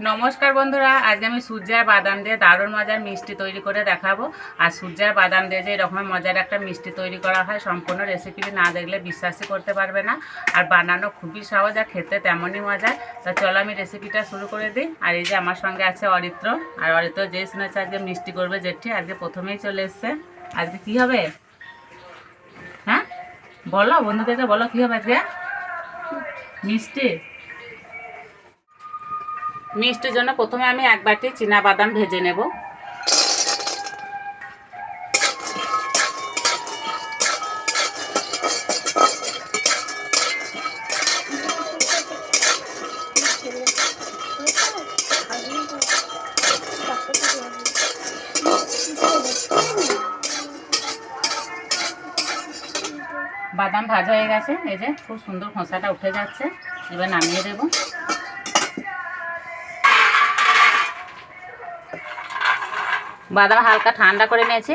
নমস্কার বন্ধুরা, আজকে আমি সূর্যার বাদাম দিয়ে দারুণ মজার মিষ্টি তৈরি করে দেখাবো। আর সূর্যার বাদাম দিয়ে যে এরকম মজার একটা মিষ্টি তৈরি করা হয়, সম্পূর্ণ রেসিপিটি না দেখলে বিশ্বাসই করতে পারবে না। আর বানানো খুবই সহজ আর খেতে তেমনই মজা তা চলো আমি রেসিপিটা শুরু করে দিই। আর এই যে আমার সঙ্গে আছে অরিত্র। আর অরিত্র যে শুনেছে আজকে মিষ্টি করবে জেঠি আজকে প্রথমেই চলে এসছে। আজকে কি হবে? হ্যাঁ? বলো, বন্ধুদেরকে বলো কি হবে আজকে? মিষ্টি? মিষ্টির জন্য প্রথমে আমি এক বাটি চীনা বাদাম ভেজে নেব। বাদাম ভাজা হয়ে গেছে, এই যে খুব সুন্দর খোসাটা উঠে যাচ্ছে, এবার নামিয়ে দেবো। বাদাম হালকা ঠান্ডা করে নিয়েছি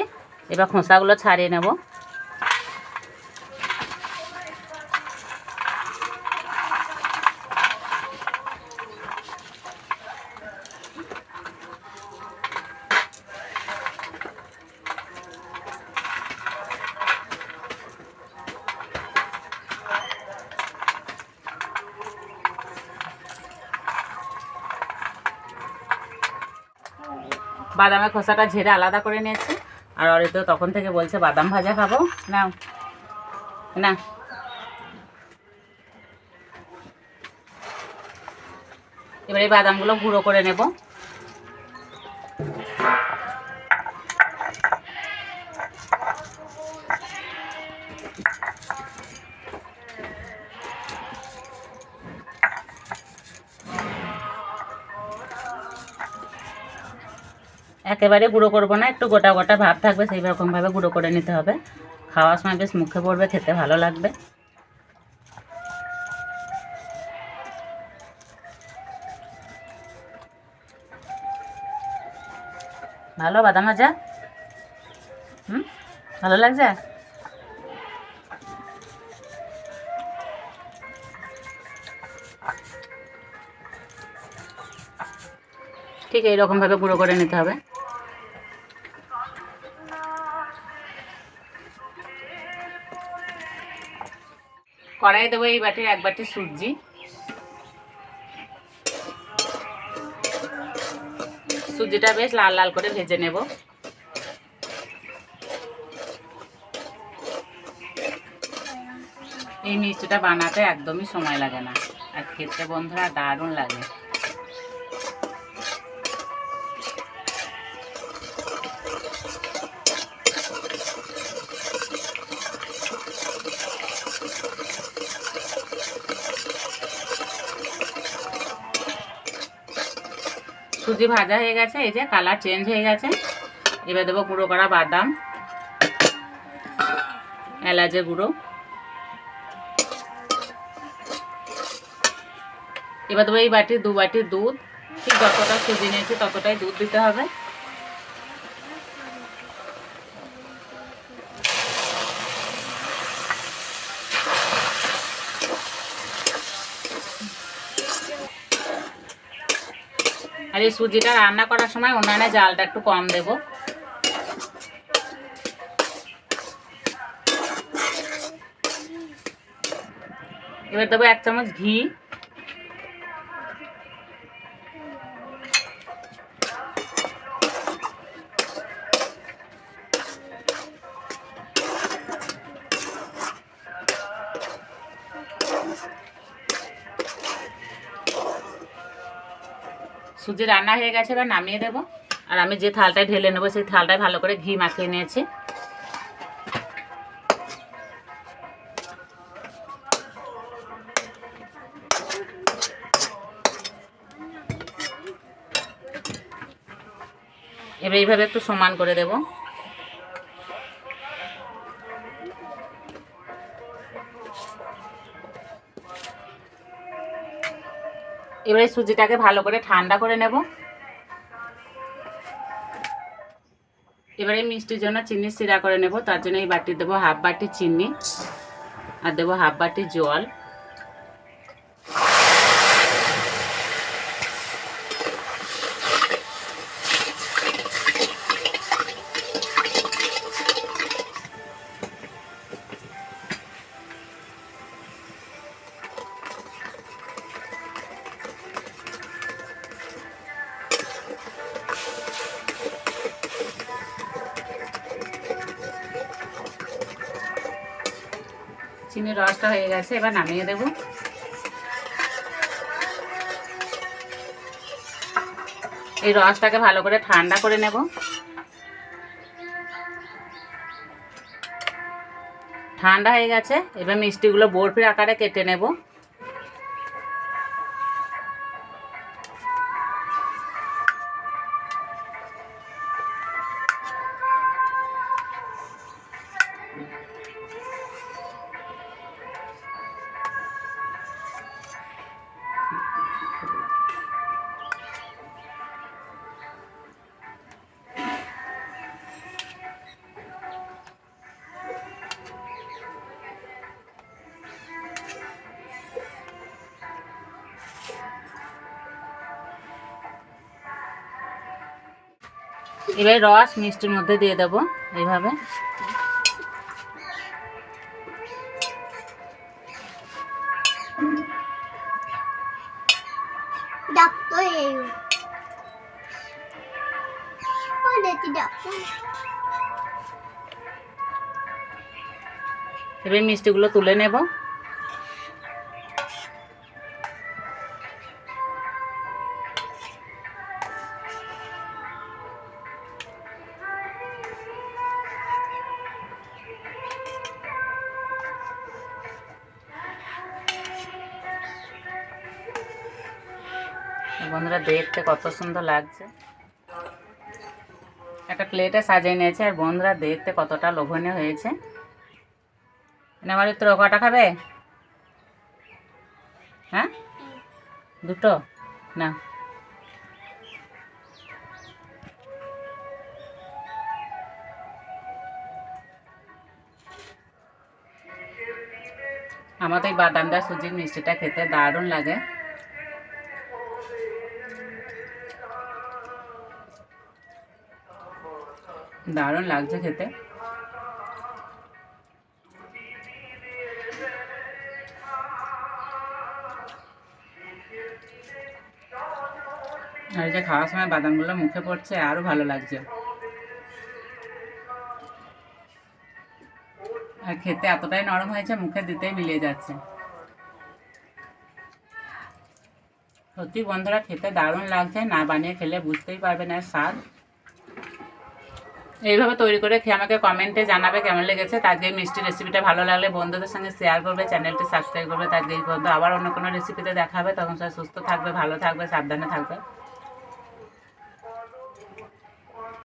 এবার খোসাগুলো ছাড়িয়ে নেব। বাদামের খোসাটা ঝেড়ে আলাদা করে নিয়েছি। আর অরিত তখন থেকে বলছে, বাদাম ভাজা খাব? না না এবার এই বাদামগুলো গুঁড়ো করে নেব। একেবারে গুঁড়ো করব না, একটু গোটা গোটা ভাব থাকবে সেই রকমভাবে গুঁড়ো করে নিতে হবে। খাওয়ার সময় বেশ মুখে পড়বে, খেতে ভালো লাগবে। ভালো বাদাম ভাজা? হুম? ভালো লাগছে? ঠিক এইরকমভাবে গুঁড়ো করে নিতে হবে। কড়াই দেবো, এই বাটির এক বাটি সুজি। সুজিটা বেশ লাল লাল করে ভেজে নেব। এই মিষ্টিটা বানাতে একদমই সময় লাগে না। আর খেতে বন্ধুরা দারুণ লাগে। সুজি ভাজা হয়ে গেছে, এই যে কালার চেঞ্জ হয়ে গেছে। এবার দেবো গুঁড়ো করা বাদাম, এলাচে গুঁড়ো। এবার দেবো এই বাটি দু বাটি দুধ, ঠিক যতটা সুজি নিয়েছি ততটাই দুধ দিতে হবে। আর এই সুজিটা রান্না করার সময় উনানে জালটা একটু কম দেব। এবার দেবো এক চামচ ঘি। সুজি রান্না হয়ে গেছে, এবার নামিয়ে দেবো। আর আমি যে থালটায় ঢেলে নেব, সেই থালটায় ভালো করে ঘি মাখিয়ে নিয়েছি। এবার এইভাবে একটু সমান করে দেবো। এবারে সুজিটাকে ভালো করে ঠান্ডা করে নেব। এবারে মিষ্টির জন্য চিনি সিরা করে নেব, তার জন্য এই বাটি দেবো হাফ বাটি চিনি আর দেবো হাফ বাটি জল। চিনির রসটা হয়ে গেছে, এবার নামিয়ে দেব। এই রসটাকে ভালো করে ঠান্ডা করে নেব। ঠান্ডা হয়ে গেছে, এবার মিষ্টিগুলো বরফির আকারে কেটে নেব। এবার রস মিষ্টির মধ্যে দিয়ে দেবো এইভাবে। এবার মিষ্টিগুলো তুলে নেব। বন্ধুরা, দেখতে কত সুন্দর লাগছে। একটা প্লেটে সাজিয়ে নিয়েছে, আর বন্ধুরা, দেখতে কতটা লোভনীয় হয়েছে। আমার তোর কটা খাবে? হ্যাঁ? দুটো? না। আমার তো এই বাদামটা সুজির মিষ্টিটা খেতে দারুণ লাগে। দারুণ লাগছে খেতে। আর যে খাওয়ার সময় বাদামগুলো মুখে পড়ছে আরও ভালো লাগছে। আর খেতে এতটাই নরম হয়েছে, মুখে দিতেই মিলিয়ে যাচ্ছে। সত্যি বন্ধুরা, খেতে দারুণ লাগছে, না বানিয়ে খেলে বুঝতেই পারবে না স্বাদ। এইভাবে তৈরি করে খেয়ে আমাকে কমেন্টে জানাবে কেমন লেগেছে। তাকে মিষ্টি রেসিপিটা ভালো লাগলে বন্ধুদের সঙ্গে শেয়ার করবে চ্যানেলটি সাবস্ক্রাইব করবে। তাকে এই বন্ধু আবার অন্য কোনো রেসিপিতে দেখাবে। তখন সবাই সুস্থ থাকবে, ভালো থাকবে, সাবধানে থাকবে।